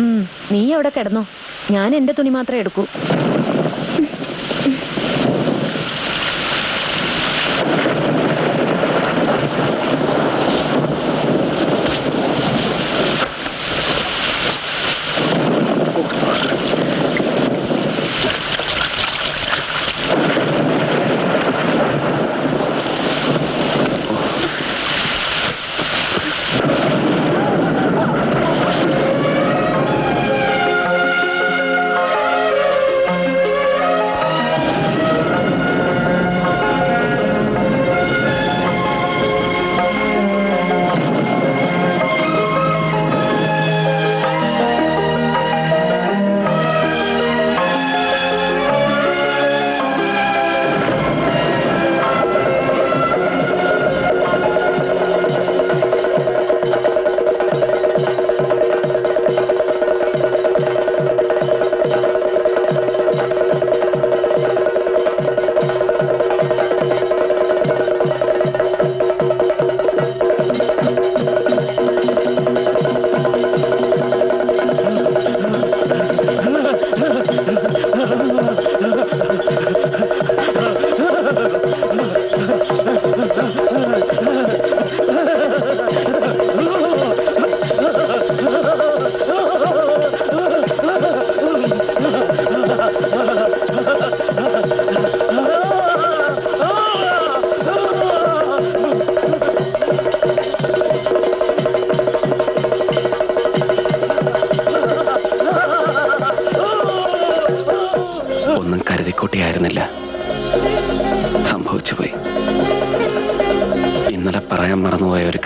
ഉം, നീ അവിടെ കിടന്നോ. ഞാൻ എന്റെ തുണി മാത്രമേ എടുക്കൂ.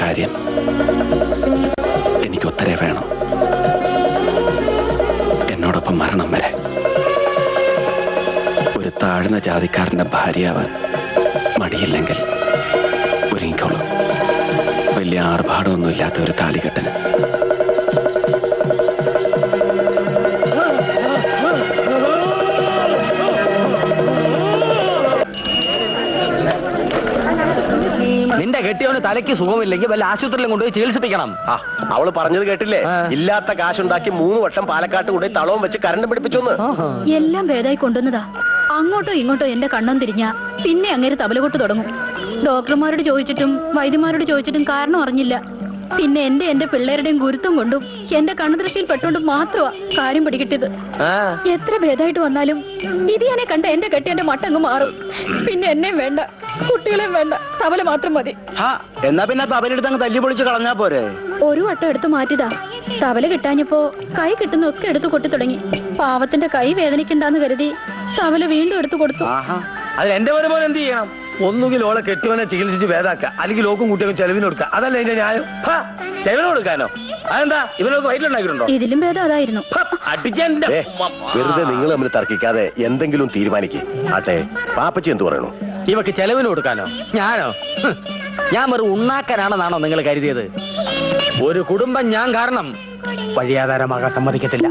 കാര്യം എനിക്ക് ഒത്തിരി വേണം. എന്നോടൊപ്പം മരണം വരെ. ഒരു താഴ്ന്ന ജാതിക്കാരന്റെ ഭാര്യയാവാൻ മടിയില്ലെങ്കിൽ ഒരുങ്ങിക്കോളൂ. വലിയ ആർഭാടമൊന്നുമില്ലാത്ത ഒരു താലികെട്ടന്. നിന്റെ കെട്ടിയവന് തലയ്ക്ക് സുഖമില്ലെങ്കിൽ വല്ല ആശുപത്രിയിലും കൊണ്ടുപോയി ചികിത്സിപ്പിക്കണം. ആ അവൾ പറഞ്ഞത് കേട്ടില്ലേ. ഇല്ലാത്ത കാശുണ്ടാക്കി മൂന്ന് വട്ടം പാലക്കാട്ട് കൂടെ തളവും വെച്ച് കരണ്ട് പിടിപ്പിച്ചൊന്ന്. എല്ലാം ഭേദമായി കൊണ്ടുവന്നതാ. അങ്ങോട്ടോ ഇങ്ങോട്ടോ എന്റെ കണ്ണം തിരിഞ്ഞ പിന്നെ അങ്ങേര് തബലകൊട്ട് തുടങ്ങും. ഡോക്ടർമാരോട് ചോദിച്ചിട്ടും വൈദ്യമാരോട് ചോദിച്ചിട്ടും കാരണം അറിഞ്ഞില്ല. പിന്നെ എന്റെ എന്റെ പിള്ളേരുടെയും ഗുരുത്വം കൊണ്ടും എന്റെ കണ്ണുദൃഷ്ടിയിൽ പെട്ടുകൊണ്ടും മാത്രമാ കാര്യം പിടികിട്ടിയത്. എത്ര ഭേദമായിട്ട് വന്നാലും ഇത് ഞാനെ കണ്ട എന്റെ കെട്ടി എന്റെ മട്ടങ്ങ് മാറും. പിന്നെ എന്നെയും വേണ്ട കുട്ടികളെയും വേണ്ട തവല മാത്രം മതി. എന്നാ പിന്നെ തവലെടുത്ത് അങ്ങ് തല്ലി പൊളിച്ച് കളഞ്ഞാ പോരെ? ഒരു വട്ടം എടുത്തു മാറ്റിയതാ. തവല കിട്ടാഞ്ഞപ്പോ കൈ കിട്ടുന്ന ഒക്കെ എടുത്തു കൊട്ടി തുടങ്ങി. പാവത്തിന്റെ കൈ വേദനിക്കണ്ടെന്ന് കരുതി തവല വീണ്ടും എടുത്തു കൊടുത്തു. അതിൽ അത് എന്റെ പോലെ എന്ത് ചെയ്യണം? ഒന്നുകിൽ ഓളെ കെട്ടിയവനെ ചികിത്സിച്ച് വേദാക്കുക അല്ലെങ്കിൽ ഓക്കും കുട്ടിയൊക്കെ ചെലവിന് കൊടുക്കുക. അതല്ല എന്റെ ന്യായം. ചെലവിന് കൊടുക്കാനോ? അതെന്താ? ഇവനൊക്കെ വയറ്റിലുണ്ടാക്കിയിട്ടുണ്ടോ ഇതിലും ഭേദം അതായിരുന്നു. അടിച്ചെന്റെ വെറുതെ നിങ്ങൾ തമ്മിൽ തർക്കിക്കാതെ എന്തെങ്കിലും തീരുമാനിക്കേ. ആട്ടെ പാപ്പച്ചി എന്ത് പറയണു? ഇവക്ക് ചെലവിന് കൊടുക്കാനോ? ഞാനോ? ഞാൻ വെറും ഉണ്ണാക്കാനാണെന്നാണോ നിങ്ങൾ കരുതിയത്? ഒരു കുടുംബം ഞാൻ കാരണം വഴിയാധാരമാകാൻ സമ്മതിക്കത്തില്ല.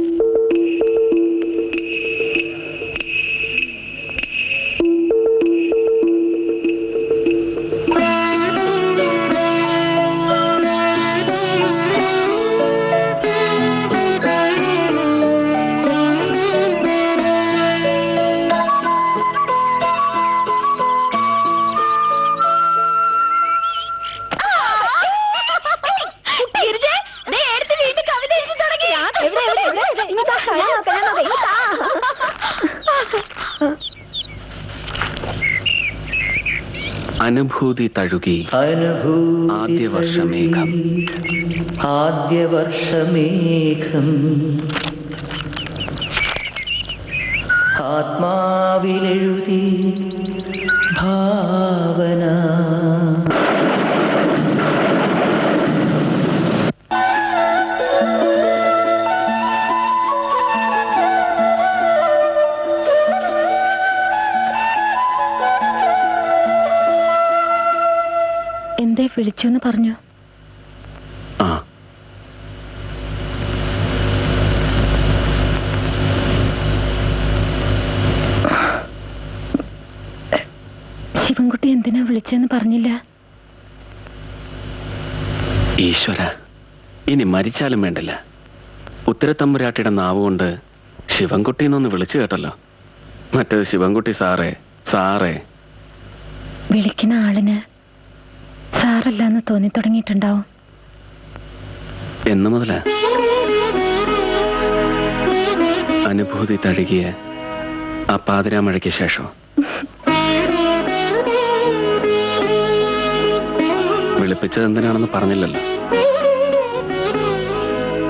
അനുഭൂതി തഴുകി ആദ്യവർഷമേഘം. ആദ്യവർഷമേഘം. ആത്മാവിലെഴുതി എന്തേ എന്ന് പറഞ്ഞു. ആ. ശിവൻകുട്ടി എന്തിനാ വിളിച്ചെന്ന് പറഞ്ഞില്ല? ഈശ്വര ഇനി മരിച്ചാലും വേണ്ടില്ല. ഉത്തരത്തമ്പുരാട്ടിയുടെ നാവ് കൊണ്ട് ശിവൻകുട്ടി എന്നൊന്ന് വിളിച്ചു കേട്ടല്ലോ. മറ്റേത് ശിവൻകുട്ടി സാറേ സാറേ. വിളിക്കുന്ന ആളിന് സാറല്ലാന്ന് തോന്നി തുടങ്ങിയിട്ടുണ്ടാവും എന്ന് മുതലാ? അനുഭൂതി തഴുകിയ ആ പാതിരാമഴയ്ക്ക് ശേഷം. വിളിപ്പിച്ചത് എന്തിനാണെന്ന് പറഞ്ഞില്ലല്ലോ.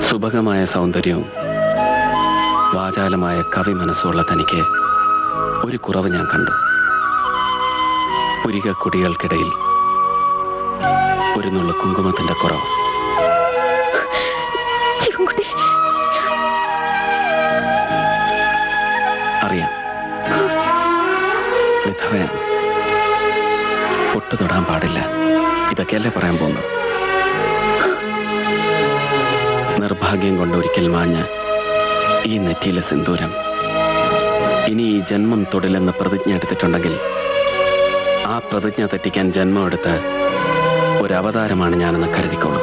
സുഭകമായ സൗന്ദര്യവും വാചാലമായ കവി മനസ്സുള്ള തനിക്ക് ഒരു കുറവ് ഞാൻ കണ്ടു. പുരിക കുടികൾക്കിടയിൽ ഒരു നുള്ള കുങ്കുമത്തിന്റെ കുറവ്. അറിയാം. വിധവയാണ് പൊട്ടു തൊടാൻ പാടില്ല. ഇതൊക്കെയല്ലേ പറയാൻ പോകുന്നു നിർഭാഗ്യം കൊണ്ട് ഒരിക്കൽ മാഞ്ഞ ഈ നെറ്റിയിലെ സിന്ദൂരം ഇനി ഈ ജന്മം തൊടില്ലെന്ന് പ്രതിജ്ഞ എടുത്തിട്ടുണ്ടെങ്കിൽ ആ പ്രതിജ്ഞ തെറ്റിക്കാൻ ജന്മം എടുത്ത് ഒരു അവതാരമാണ് ഞാനെന്ന് കരുതിക്കോളൂ.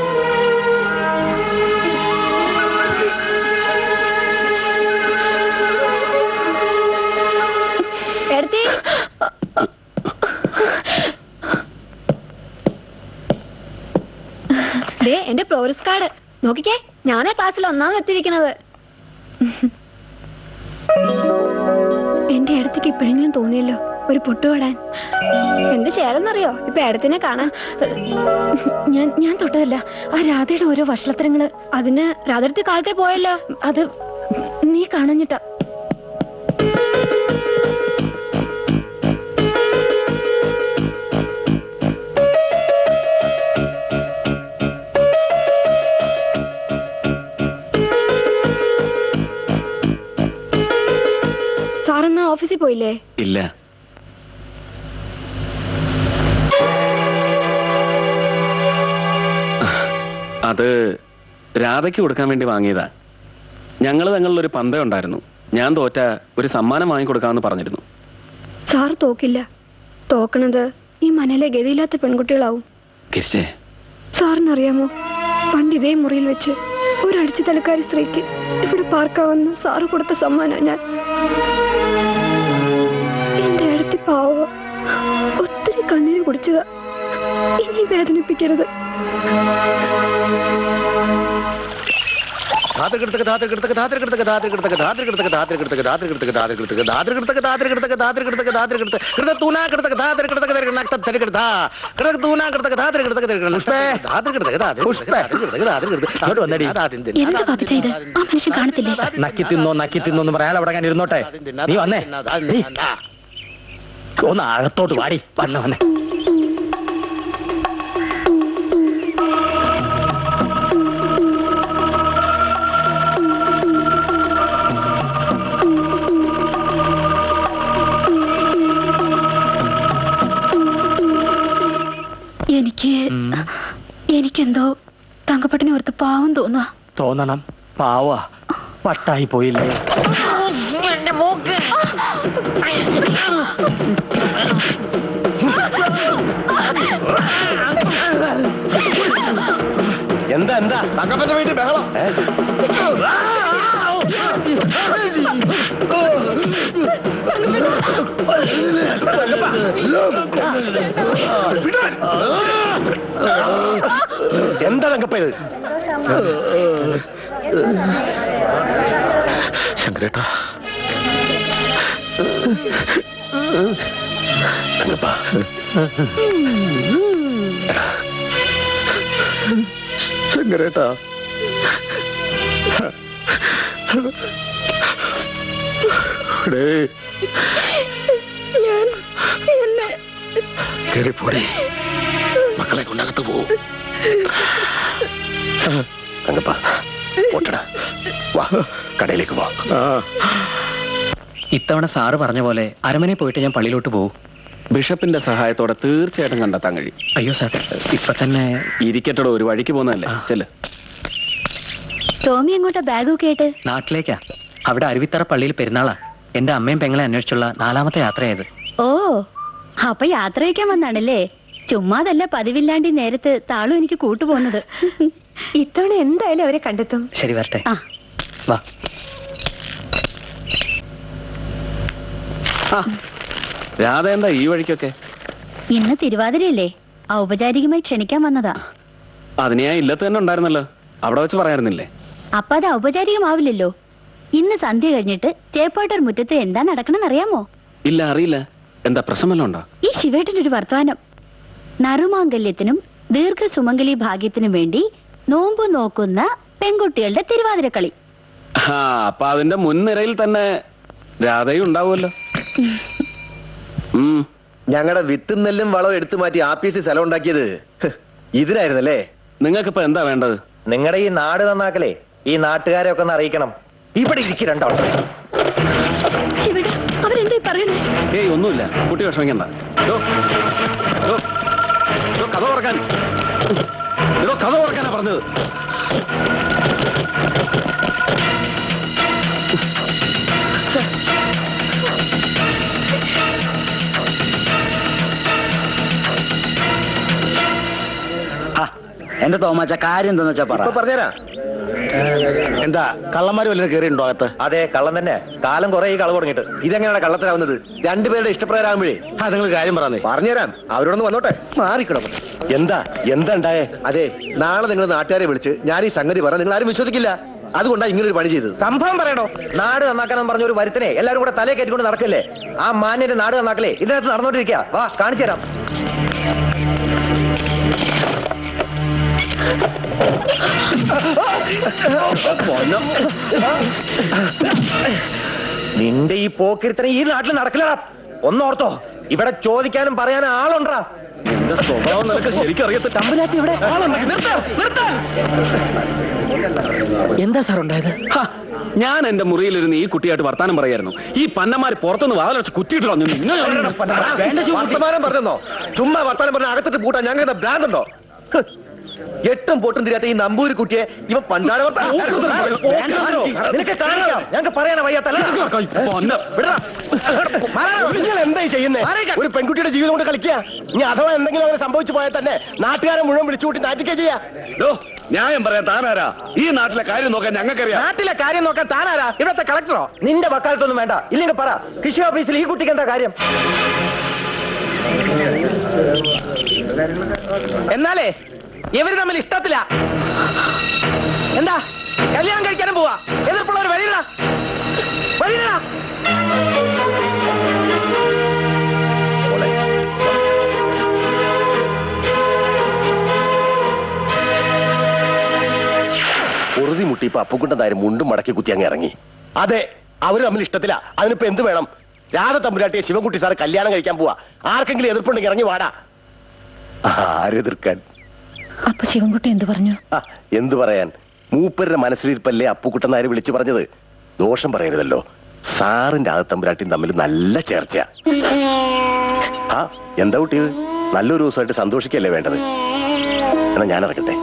എന്റെ പ്രോഗ്രസ് കാർഡ് നോക്കിക്കേ ഞാനേ ക്ലാസ്സിൽ ഒന്നാമത് എത്തിയിരിക്കുന്നത്. എന്റെ അടുത്തേക്ക് ഇപ്പോഴെങ്കിലും തോന്നിയല്ലോ. ഒരു പൊട്ടുപെടാൻ എന്ത് ശേലെന്നറിയോ ഇപ്പൊ അടുത്തിനെ കാണാൻ. ഞാൻ ഞാൻ തൊട്ടതല്ല. ആ രാധയുടെ ഓരോ വഷളത്തരങ്ങൾ. അതിന് രാത്രി കാലത്തെ പോയല്ലോ. അത് നീ കാണഞ്ഞിട്ടാ. ഓഫീസിൽ പോയില്ലേ? ഇല്ല. അത് രാധയ്ക്ക് കൊടുക്കാൻ വേണ്ടി വാങ്ങിയതാ. ഞങ്ങൾ തങ്ങളിലൊരു പന്തയം ഉണ്ടായിരുന്നു. ഞാൻ തോറ്റ ഒരു സമ്മാനം വാങ്ങിക്കൊടുക്കാമെന്ന് പറഞ്ഞിരുന്നു. സാർ തോക്കില്ല. തോക്കണത് ഈ മനയിലെ ഗതിയില്ലാത്ത പെൺകുട്ടികളാവും. ഗിരിജേ. സാറിനറിയാമോ? പണ്ട് ഇതേ മുറിയിൽ വെച്ച് ഒരടിച്ചു തലക്കാരി സ്ത്രീക്ക് ഇവിടെ പാർക്കാവെന്ന് സാറ് കൊടുത്ത സമ്മാനം ഞാൻ. എന്റെ അടുത്ത് പാവ ഒത്തിരി കണ്ണീര് കുടിച്ചതാ. ഇനി വേദനിപ്പിക്കരുത്. നക്കി തിന്നോ നക്കി തിന്നോ എന്ന് പറയാൻ അവിടെ അങ്ങനെ ഇരുന്നോട്ടെ നീ വന്നേ ഒന്ന് അകത്തോട്ട് വാടി വന്ന വന്നേ എനിക്കെന്തോ തങ്കപ്പട്ടിനെ ഓർത്ത് പാവം തോന്നുക തോന്നണം. പാവാ. വട്ടായി പോയില്ലേ. എന്താ എന്താ? തങ്കപ്പന്റെ വീട്ടിൽ ബഹളം? എന്താ തങ്കപ്പ ഇത് ശങ്കരേട്ടാ. തങ്കപ്പ ശങ്കരേട്ടാ കയറിപ്പോടി മക്കളെ കൊണ്ടകത്ത് പോവും തങ്കപ്പ ഓട്ടടാ വാ കടയിലേക്ക് വാ. ഇത്തവണ സാറ് പറഞ്ഞ പോലെ അരമനെ പോയിട്ട് ഞാൻ പള്ളിയിലോട്ട് പോകും ബിഷപ്പിന്റെ സഹായത്തോടെ തീർച്ചയായിട്ടും കണ്ടെത്താൻ കഴിയും. അയ്യോ സാർ ഇപ്പൊ തന്നെ ഇരിക്കട്ടോ ഒരു വഴിക്ക് പോകുന്നതല്ലേ? ചെല്ല്. ടോമി എങ്ങോട്ടാ ബാഗ് ആയിട്ട്? നാട്ടിലേക്കാ. അവിടെ അരുവിത്തറ പള്ളിയിൽ പെരുന്നാളാ. എന്റെ അമ്മയും പെങ്ങളെ അന്വേഷിച്ചുള്ള നാലാമത്തെ യാത്രയായത്. ഓ. അപ്പൊ യാത്രയ്ക്കാൻ വന്നാണല്ലേ? ചുമ്മാതല്ല പതിവില്ലാണ്ട് നേരത്ത് താളും എനിക്ക് കൂട്ടുപോകുന്നത്. ഇത്തവണ എന്തായാലും അവരെ കണ്ടെത്തും. ശരി വരട്ടെ. ആ. വാ. രാധ എന്താ ഈ വഴിക്കൊക്കെ? ഇന്ന് തിരുവാതിരയല്ലേ? ഔപചാരികമായി ക്ഷണിക്കാൻ വന്നതാ. അതിന് ഞാൻ ഇല്ലത്ത് തന്നെ ഉണ്ടായിരുന്നല്ലോ. അവിടെ വെച്ച് പറയാറുന്നില്ലേ? അപ്പൊ അത് ഔപചാരികമാവില്ലല്ലോ. ഇന്ന് സന്ധ്യ കഴിഞ്ഞിട്ട് ചേപ്പാട്ടർ മുറ്റത്ത് എന്താ നടക്കണമെന്ന് അറിയാമോ ഇല്ല അറിയില്ല. എന്താ പ്രശ്നമല്ലോ ഉണ്ടോ? ഈ ശിവേട്ടന്റെ ഒരു വർത്തമാനം. നറുമാംഗല്യത്തിനും ദീർഘസുമംഗലി ഭാഗ്യത്തിനും വേണ്ടി നോമ്പു നോക്കുന്ന പെൺകുട്ടികളുടെ തിരുവാതിരക്കളി. ആ അപ്പൊ അതിന്റെ മുൻനിരയിൽ തന്നെ രാധയും ഉണ്ടാവുമല്ലോ. ഞങ്ങളുടെ വിത്തും നെല്ലും വളവും എടുത്തു മാറ്റി ആപ്പീസിൽ സ്ഥലം ഉണ്ടാക്കിയത് ഇതിനായിരുന്നല്ലേ? നിങ്ങൾക്ക് നിങ്ങൾക്കിപ്പോ എന്താ വേണ്ടത്? നിങ്ങളുടെ ഈ നാട് നന്നാക്കലേ ഈ നാട്ടുകാരെ ഒക്കെ ഒന്ന് അറിയിക്കണം. ഇവിടെ ഇരിക്കും രണ്ടാളും പറയണേ? ഏയ് ഒന്നുമില്ല. കുട്ടി വിഷമിക്കണ്ട. കഥ തുറക്കാൻ. ഡോ, കഥ തുറക്കാനാ പറഞ്ഞത്. എന്റെ തോമാച്ച കാര്യം എന്താന്ന് വെച്ചാ പറ. ഇപ്പൊ പറഞ്ഞുതരാ എന്താ കള്ളന്മാര് വല്ലതും കയറിയുണ്ടോ അകത്ത്? അതെ കള്ളൻ തന്നെ. കാലം കുറെ ഈ കള തുടങ്ങിയിട്ട്. ഇതെങ്ങനെയാണ് കള്ളത്തിലാവുന്നത് രണ്ടുപേരുടെ ഇഷ്ടപ്രകാരാകുമ്പോഴേ ആ നിങ്ങൾ കാര്യം പറഞ്ഞേ. പറഞ്ഞുതരാം. അവരോടൊന്ന് വന്നോട്ടെ. മാറിക്കിടക്കും. എന്താ എന്താ ഉണ്ടായേ? അതെ നാളെ നിങ്ങൾ നാട്ടുകാരെ വിളിച്ച് ഞാൻ ഈ സംഗതി പറഞ്ഞ നിങ്ങൾ ആരും വിശ്വസിക്കില്ല. അതുകൊണ്ടാണ് ഇങ്ങനെ ഒരു പണി ചെയ്തത്. സംഭവം പറയണോ നാട് നന്നാക്കാൻ പറഞ്ഞ ഒരു വരുത്തനെ എല്ലാരും കൂടെ തലയെ കയറ്റിക്കൊണ്ട് നടക്കല്ലേ? ആ മാന്യന്റെ നാട് നന്നാക്കലേ. ഇതിനകത്ത് നടന്നോണ്ടിരിക്കുക വാ കാണിച്ചു തരാം നിന്റെ ഈ പോക്കിരുത്തനെ ഈ നാട്ടിൽ നടക്കില്ലടാ. ഒന്നോർത്തോ ഇവിടെ ചോദിക്കാനും പറയാനും ആളുണ്ടാ നിന്റെ സ്വഭാവം നിനക്ക് ശരിക്കും അറിയത്ത ഇവിടെ. എന്താ സാർ ഉണ്ടായത്? ഞാൻ എന്റെ മുറിയിലിരുന്ന് ഈ കുട്ടിയായിട്ട് വർത്താനം പറയായിരുന്നു. ഈ പന്നമാര് പുറത്തുനിന്ന് വാതിലടച്ച് പറഞ്ഞോ ചുമ്മാ വർത്താനം പറഞ്ഞ അകത്തിട്ട് കൂട്ടാൻ ഞങ്ങളുടെ ബ്രാൻഡ് ഉണ്ടോ. എട്ടും പൊട്ടും തിരിയാത്ത ഈ നമ്പൂരി കുട്ടിയെ ഇവ പണ്ടാര നിനക്ക് കാണാം ഞങ്ങൾക്ക് പറയാനാ വയ്യാത്തല്ല നിങ്ങൾ എന്തായി ചെയ്യുന്നേ ഒരു പെൺകുട്ടിയുടെ ജീവിതം കൊണ്ട് കളിക്കുക ഇനി അഥവാ എന്തെങ്കിലും അങ്ങനെ സംഭവിച്ചു പോയാൽ തന്നെ നാട്ടുകാരെ മുഴുവൻ വിളിച്ചുകൂട്ടി നാറ്റിക്കുക ചെയ്യാ ന്യായം പറയാൻ താനാരാ ഈ നാട്ടിലെ കാര്യം നോക്കാൻ ഞങ്ങൾക്കറിയാം നാട്ടിലെ കാര്യം നോക്കാൻ താനാരാ ഇവിടത്തെ കളക്ടറോ നിന്റെ വക്കാലത്തൊന്നും വേണ്ട ഇല്ലെങ്കിൽ പറ കൃഷി ഓഫീസിൽ ഈ കുട്ടിക്ക് എന്താ കാര്യം എന്നാലേ ഇവർ തമ്മിൽ ഇഷ്ടത്തില്ല എന്താ? കല്യാണം കഴിക്കാനും പോവാ. എതിർപ്പുള്ളവർ വഴിയിടാ. വഴിയിടാ. ഉറുതി മുട്ടി ഇപ്പൊ അപ്പുക്കുണ്ടനാരും മുണ്ടും മടക്കി കുത്തി അങ്ങ് ഇറങ്ങി. അതെ അവർ തമ്മിൽ ഇഷ്ടത്തില്ല അതിനിപ്പോ എന്ത് വേണം? രാധ തമ്പുരാട്ടിയെ ശിവൻകുട്ടി സാറ് കല്യാണം കഴിക്കാൻ പോവാ. ആർക്കെങ്കിലും എതിർപ്പുണ്ടെങ്കിൽ ഇറങ്ങി വാടാ. ആരെതിർക്കാൻ? അപ്പൊ ശിവൻകുട്ടി എന്തു പറഞ്ഞു? ആ, എന്തു പറയാൻ? മൂപ്പരുടെ മനസ്സിലിരിപ്പല്ലേ അപ്പുക്കുട്ടനാര് വിളിച്ചു പറഞ്ഞത്? ദോഷം പറയരുതല്ലോ. സാറിന്റെ ആദത്തമ്പുരാട്ടിയും തമ്മിൽ നല്ല ചേർച്ച ആ എന്താ കുട്ടിയത് നല്ലൊരു ദിവസമായിട്ട് സന്തോഷിക്കല്ലേ വേണ്ടത്? എന്നാ ഞാൻ ഇറക്കട്ടെ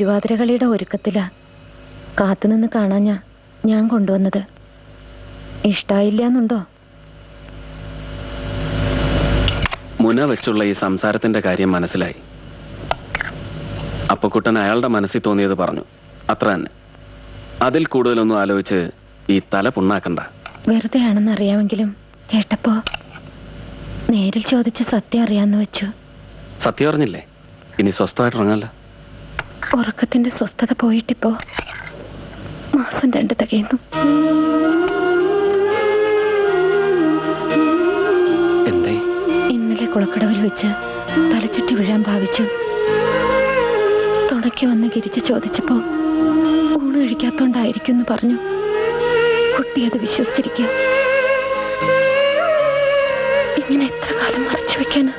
തിരുവാതിരകളിയുടെ ഒരുക്കത്തിലാ. കാത്തുനിന്ന് കാണാഞ്ഞാ ഞാൻ കൊണ്ടുവന്നത്. ഇഷ്ടായില്ല എന്നുണ്ടോ മുന വെച്ചുള്ള ഈ സംസാരത്തിന്റെ കാര്യം മനസ്സിലായി. അപ്പക്കുട്ടൻ അയാളുടെ മനസ്സിൽ തോന്നിയത് പറഞ്ഞു. അത്ര തന്നെ. അതിൽ കൂടുതലൊന്നും ആലോചിച്ച് ഈ തല പുണ്ണാക്കണ്ട. വെറുതെ ആണെന്ന് അറിയാമെങ്കിലും കേട്ടപ്പോ നേരിൽ ചോദിച്ച് സത്യം അറിയാന്ന് വെച്ചു. സത്യം അറിഞ്ഞില്ലേ? ഇനി സ്വസ്ഥമായിട്ട് ഇറങ്ങാലോ ഉറക്കത്തിന്റെ സ്വസ്ഥത പോയിട്ടിപ്പോ മാസം രണ്ട് തകയുന്നു. എന്തേ ഇന്നലെ കുളക്കടവിൽ വെച്ച് തലചുറ്റി വീഴാൻ ഭാവിച്ചു. തുണയ്ക്ക് വന്ന് ഗിരിച്ച് ചോദിച്ചപ്പോ ഊണ് കഴിക്കാത്തോണ്ടായിരിക്കും എന്ന് പറഞ്ഞു. കുട്ടി അത് വിശ്വസിച്ചിരിക്കുക. ഇങ്ങനെ എത്ര കാലം മറച്ചു വെക്കാനാ?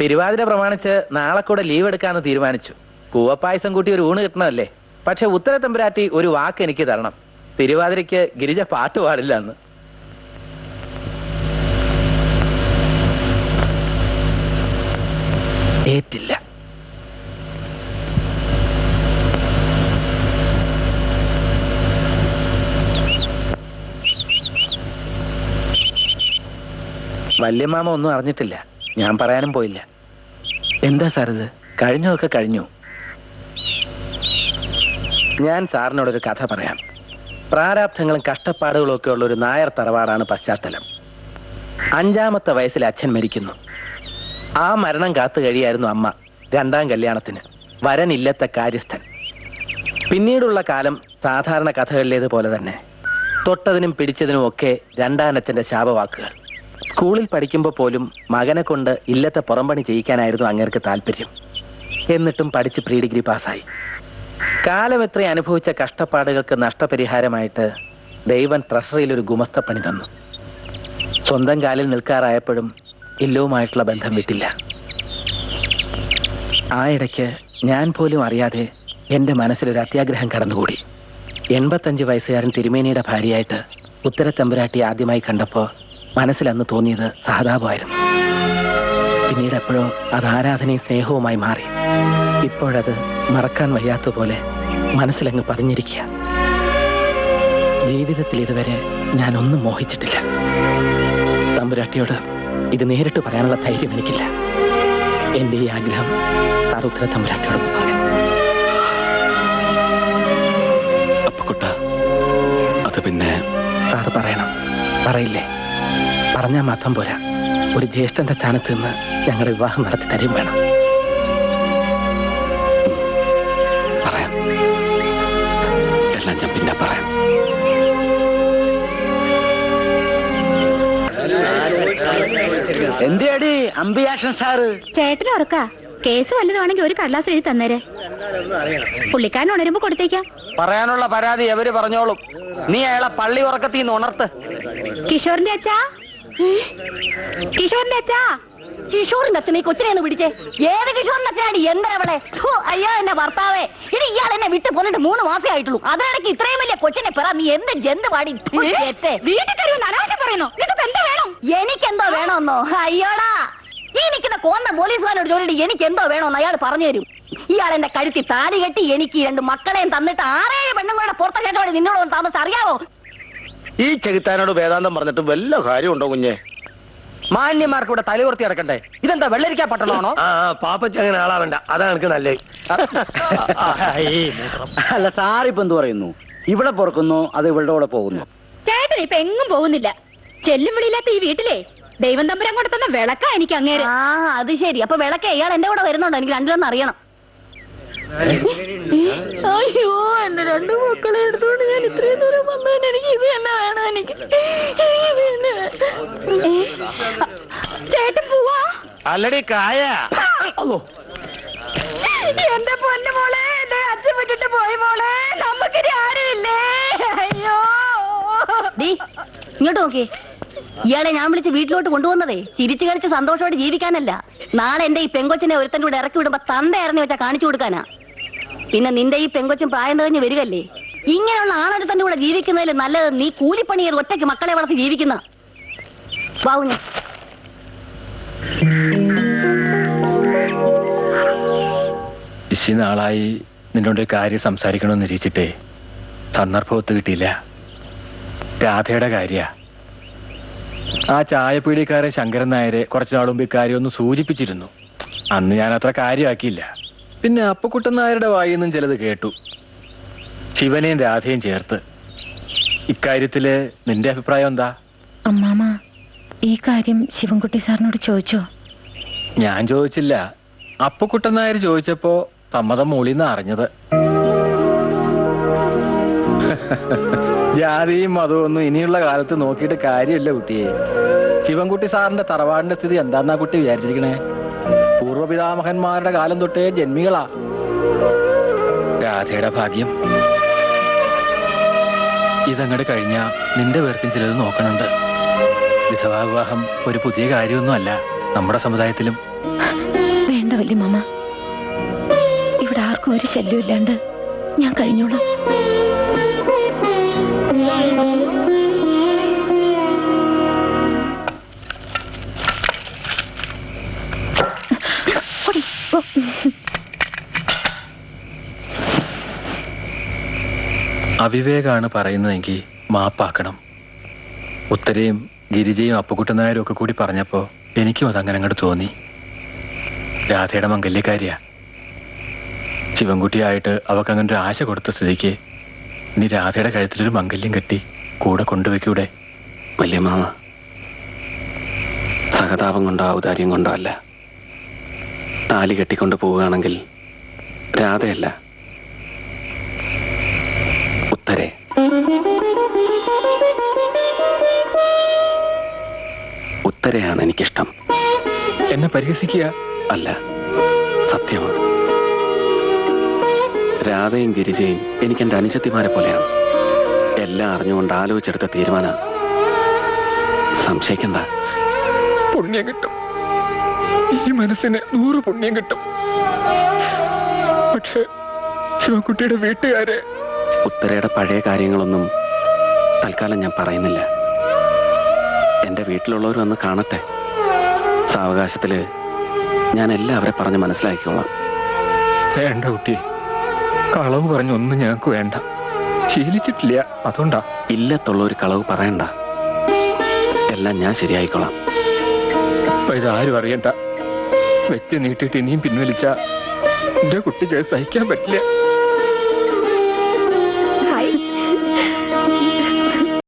തിരുവാതിര പ്രമാണിച്ച് നാളെ കൂടെ ലീവ് എടുക്കാന്ന് തീരുമാനിച്ചു. കൂവപ്പായസം കൂട്ടി ഒരു ഊണ് കിട്ടണമല്ലേ? പക്ഷെ ഉത്തര തമ്പുരാട്ടി ഒരു വാക്ക് എനിക്ക് തരണം. തിരുവാതിരയ്ക്ക് ഗിരിജ പാട്ട് പാടില്ല എന്ന് ഏറ്റില്ല. വല്യമാമ ഒന്നും അറിഞ്ഞിട്ടില്ല. ഞാൻ പറയാനും പോയില്ല. എന്താ സാർ ഇത്? കഴിഞ്ഞതൊക്കെ കഴിഞ്ഞു. ഞാൻ സാറിനോടൊരു കഥ പറയാം. പ്രാരാബ്ധങ്ങളും കഷ്ടപ്പാടുകളും ഒക്കെ ഉള്ള ഒരു നായർ തറവാടാണ് പശ്ചാത്തലം. അഞ്ചാമത്തെ വയസ്സിൽ അച്ഛൻ മരിക്കുന്നു. ആ മരണം കാത്തു കഴിയായിരുന്നു അമ്മ രണ്ടാം കല്യാണത്തിന്. വരനില്ലത്തെ കാര്യസ്ഥൻ. പിന്നീടുള്ള കാലം സാധാരണ കഥകളിലേതുപോലെ തന്നെ. തൊട്ടതിനും പിടിച്ചതിനും ഒക്കെ രണ്ടാനച്ഛന്റെ ശാപവാക്കുകൾ. സ്കൂളിൽ പഠിക്കുമ്പോൾ പോലും മകനെ കൊണ്ട് ഇല്ലത്തെ പുറംപണി ചെയ്യിക്കാനായിരുന്നു അങ്ങേർക്ക് താല്പര്യം. എന്നിട്ടും പഠിച്ച് പ്രീ ഡിഗ്രി പാസ്സായി. കാലം എത്ര അനുഭവിച്ച കഷ്ടപ്പാടുകൾക്ക് നഷ്ടപരിഹാരമായിട്ട് ദൈവം ട്രഷറിയിൽ ഒരു ഗുമസ്തപ്പണി തന്നു. സ്വന്തം കാലിൽ നിൽക്കാറായപ്പോഴും ഇല്ലവുമായിട്ടുള്ള ബന്ധം വിട്ടില്ല. ആ ഇടയ്ക്ക് ഞാൻ പോലും അറിയാതെ എന്റെ മനസ്സിലൊരു അത്യാഗ്രഹം കടന്നുകൂടി. എൺപത്തഞ്ച് വയസ്സുകാരൻ തിരുമേനിയുടെ ഭാര്യയായിട്ട് ഉത്തരത്തമ്പുരാട്ടി ആദ്യമായി കണ്ടപ്പോൾ മനസ്സിലന്ന് തോന്നിയത് സഹതാപമായിരുന്നു. പിന്നീട് എപ്പോഴോ അത് ആരാധനയും സ്നേഹവുമായി മാറി. ഇപ്പോഴത് മറക്കാൻ വയ്യാത്ത പോലെ മനസ്സിലങ്ങ് പതിഞ്ഞിരിക്കുക. ജീവിതത്തിൽ ഇതുവരെ ഞാനൊന്നും മോഹിച്ചിട്ടില്ല. തമ്പുരാട്ടിയോട് ഇത് നേരിട്ട് പറയാനുള്ള ധൈര്യം എനിക്കില്ല. എന്റെ ഈ ആഗ്രഹം താറുത്തര തമ്പുരാട്ടിയോട് പറയാം അപ്പക്കുട്ട അത് പിന്നെ സാറ് പറയണം. പറയില്ലേ? പറഞ്ഞാൽ മാത്രം പോരാ. ഒരു ജ്യേഷ്ഠന്റെ സ്ഥാനത്ത് നിന്ന് ഞങ്ങളുടെ വിവാഹം നടത്തി തരും വേണം. പറയാം. എല്ലാം ഞാൻ പിന്നെ പറയാം. എന്തേടി അമ്പിയാഷൻ സാറ്? ചേട്ടന് ഉറക്ക കേസ് വല്ലതാണെങ്കിൽ ഒരു കടലാസ് എഴുതി തന്നേരെ. പുള്ളിക്കാരൻ ഉണരുമ്പോ കൊടുത്തേക്കാം. പറയാനുള്ള പരാതി എവര് പറഞ്ഞോളും. നീ അയാളെ പള്ളി ഉറക്കത്തിന്ന് ഉണർത്ത്. കിഷോറിന്റെ അച്ഛാ. കിഷോറിന്റെ അച്ഛാ കിഷോറിന്റെ അച്ഛനെ കൊച്ചിനെ പിടിച്ചേ. ഏത് കിഷോറിന്റെ അച്ഛനാണ് എന്തരവളെ അയ്യോ എന്നെ ഭർത്താവേ. ഇനി ഇയാൾ എന്നെ വിട്ട് പോന്നിട്ട് മൂന്ന് മാസേ ആയിട്ടുള്ളൂ. അതിനിടയ്ക്ക് ഇത്രയും വലിയ കൊച്ചിനെ പെറ. നീ എന്ത് ജന്ത് പാടി? വീട്ടിൽ കരുവെന്ന് അനാവശ്യം പറയുന്നു? നിനക്ക് എന്താ വേണം? എനിക്കെന്തോ വേണമെന്നോ അയ്യോടാ. ഈ നിൽക്കുന്ന കോന്ന പോലീസുകാരോട് ചോദിച്ചിട്ട് എനിക്ക് എന്തോ വേണമെന്ന് അയാൾ പറഞ്ഞു തരും. ഇയാൾ എന്റെ കഴുത്തി താലി കെട്ടി എനിക്ക് രണ്ട് മക്കളെയും തന്നിട്ട് ആറേഴ് പെണ്ണുങ്ങളുടെ പുറത്തൊക്കെ നിന്നോട് താമസം അറിയാവോ? ഈ ചെകുത്താനോട് വേദാന്തം പറഞ്ഞിട്ട് വല്ല കാര്യമുണ്ടോ കുഞ്ഞെ? മാന്യന്മാർക്ക് ഇവിടെ തലയുർത്തി ഇറക്കണ്ടേ ഇതെന്താ വെള്ളരിക്കാ പട്ടണമാണോ? പാപ്പച്ചങ്ങനെ ആ, പാപ്പച്ച അങ്ങനെ ആളാവണ്ട അതാണ് എനിക്ക് നല്ലത്. അല്ല സാറിപ്പോ എന്ത് പറയുന്നു? ഇവിടെ പൊറക്കുന്നു അത് ഇവളുടെ കൂടെ പോകുന്നു. ചേട്ടൻ ഇപ്പൊ എങ്ങും പോകുന്നില്ല. ചെല്ലും വിളിയില്ലാത്ത ഈ വീട്ടിലെ ദൈവം തമ്പുരാൻ കൊണ്ട് തന്ന വിളക്കാ എനിക്ക് അങ്ങേര്. ആ അത് ശരി. അപ്പൊ വിളക്ക് ഇയാൾ എന്റെ കൂടെ വരുന്നുണ്ടോ? എനിക്ക് രണ്ടിലൊന്നും അറിയണം. അയ്യോ എന്റെ രണ്ടു മക്കളെ എടുത്തോണ്ട് ഞാൻ ഇത്രയും ദൂരം വന്നതിന് എനിക്ക് ഇത് തന്നെ വേണം എനിക്ക്. ചേട്ടൻ പോവാ? അല്ലടി കായ. എന്റെ പൊന്നു മോളെ എന്റെ അച്ഛൻ വിട്ടിട്ട് പോയി മോളെ. നമുക്കിനി ആരുമില്ലേ? അയ്യോ. ഇങ്ങോട്ട് നോക്കി ഇയാളെ ഞാൻ വിളിച്ച് വീട്ടിലോട്ട് കൊണ്ടുവന്നതേ. ചിരിച്ചു കളിച്ച് സന്തോഷമായിട്ട് ജീവിക്കാനല്ല. നാളെ എന്റെ ഈ പെങ്കൊച്ചിനെ ഒരുത്തൻ കൂടെ ഇറക്കി വിടുമ്പോ തന്ത ഇറങ്ങി വെച്ചാ കാണിച്ചു കൊടുക്കാനാ. പിന്നെ നിന്റെ ഈ പെങ്കൊച്ചും പ്രായം കഴിഞ്ഞ് വരികല്ലേ ഇങ്ങനെയുള്ള ആളെടുത്തന്റെ കൂടെ ജീവിക്കുന്നതിൽ നല്ലത് നീ കൂലിപ്പണി ചെയ്ത് ഒറ്റയ്ക്ക് മക്കളെ വളർത്തി ജീവിക്കുന്ന. വാവു ഞാൻ ഇശി നാളായി നിന്നോട് കാര്യം സംസാരിക്കണമെന്ന് ഇരിച്ചിട്ടേ. സന്ദർഭമൊത്ത് കിട്ടിയില്ല. രാധയുടെ കാര്യ. ആ ചായപ്പീടിക്കാരൻ ശങ്കരൻ നായരെ കുറച്ചു നാളും ഇക്കാര്യം ഒന്ന് സൂചിപ്പിച്ചിരുന്നു. അന്ന് ഞാൻ അത്ര കാര്യമാക്കിയില്ല. പിന്നെ അപ്പക്കുട്ടൻ നായരുടെ വായിൽ നിന്നും ചിലത് കേട്ടു. ശിവനെയും രാധയും ചേർത്ത്. ഇക്കാര്യത്തിൽ നിന്റെ അഭിപ്രായം എന്താ? അമ്മാമ ഈ കാര്യം ശിവൻകുട്ടി സാറിനോട് ചോദിച്ചോ? ഞാൻ ചോദിച്ചില്ല. അപ്പക്കുട്ടൻ നായർ ചോദിച്ചപ്പോ സമ്മതം മൂളിന്ന് അറിഞ്ഞത്. ജാതിയും മതവും ഒന്നും ഇനിയുള്ള കാലത്ത് നോക്കിയിട്ട് കാര്യമില്ല കുട്ടിയെ. ശിവൻകുട്ടി സാറിന്റെ തറവാടിന്റെ സ്ഥിതി എന്താന്നാ കുട്ടി വിചാരിച്ചിരിക്കണേ? പൂർവപിതാമഹന്മാരുടെ കാലം തൊട്ടേ ജന്മികളാ. രാധയുടെ ഭാഗ്യം. ഇതങ്ങട് കഴിഞ്ഞാ നിന്റെ പേർക്കും ചിലത് നോക്കണുണ്ട്. വിധവാ വിവാഹം ഒരു പുതിയ കാര്യമൊന്നും അല്ല നമ്മുടെ സമുദായത്തിലും. വല്യമ്മ ഇവിടെ ആർക്കും ഒരു ശല്യം ഇല്ലാണ്ട് ഞാൻ കഴിഞ്ഞോളാം. ഓടി. അവിവേകാണ് പറയുന്നതെങ്കിൽ മാപ്പാക്കണം. ഉത്തരയും ഗിരിജയും അപ്പുകുട്ടനായരും ഒക്കെ കൂടി പറഞ്ഞപ്പോൾ എനിക്കും അതങ്ങനെ അങ്ങോട്ട് തോന്നി. രാധയുടെ മംഗല്യക്കാരിയാ. ശിവൻകുട്ടിയായിട്ട് അവൾക്ക് അങ്ങനെ ഒരു ആശ കൊടുത്ത സ്ഥിതിക്ക് നീ രാധയുടെ കഴുത്തിലൊരു മംഗല്യം കെട്ടി കൂടെ കൊണ്ടുവയ്ക്കൂടെ? വലിയ മാമ സഹതാപം കൊണ്ടോ ഔദാര്യം കൊണ്ടോ അല്ല. താലി കെട്ടിക്കൊണ്ട് പോവുകയാണെങ്കിൽ രാധയല്ല. ഉത്തരെ. ഉത്തരയാണ് എനിക്കിഷ്ടം. എന്നെ പരിഹസിക്കുക? അല്ല സത്യമാണ്. രാധയും ഗിരിജയും എനിക്ക് എന്റെ അനുജത്തിമാരെ പോലെയാണ്. എല്ലാം അറിഞ്ഞുകൊണ്ട് ആലോചിച്ചെടുത്ത തീരുമാനം. സംശയിക്കണ്ട. പുണ്യം കിട്ടും. ഈ മനസ്സിന് നൂറ് പുണ്യം കിട്ടും. പക്ഷെ ശിവൻകുട്ടിയുടെ വീട്ടുകാരെ ഉത്തരയുടെ പഴയ കാര്യങ്ങളൊന്നും തൽക്കാലം ഞാൻ പറയുന്നില്ല. എന്റെ വീട്ടിലുള്ളവർ വന്ന് കാണട്ടെ. സാവകാശത്തിൽ ഞാൻ എല്ലാവരെ പറഞ്ഞ് മനസ്സിലാക്കിക്കോളാം. വേണ്ട കുട്ടി. കളവ് പറഞ്ഞൊന്നും ഞങ്ങൾക്ക് വേണ്ട. ശീലിച്ചിട്ടില്ല. അതുകൊണ്ടാ. ഇല്ലത്തുള്ള ഒരു കളവ് പറയണ്ട. എല്ലാം ഞാൻ ശരിയായിക്കോളാം. അപ്പൊ ഇതാരും അറിയണ്ട. വെച്ച് നീട്ടിട്ട് ഇനിയും പിൻവലിച്ച എന്റെ കുട്ടിക്ക് സഹിക്കാൻ പറ്റില്ല.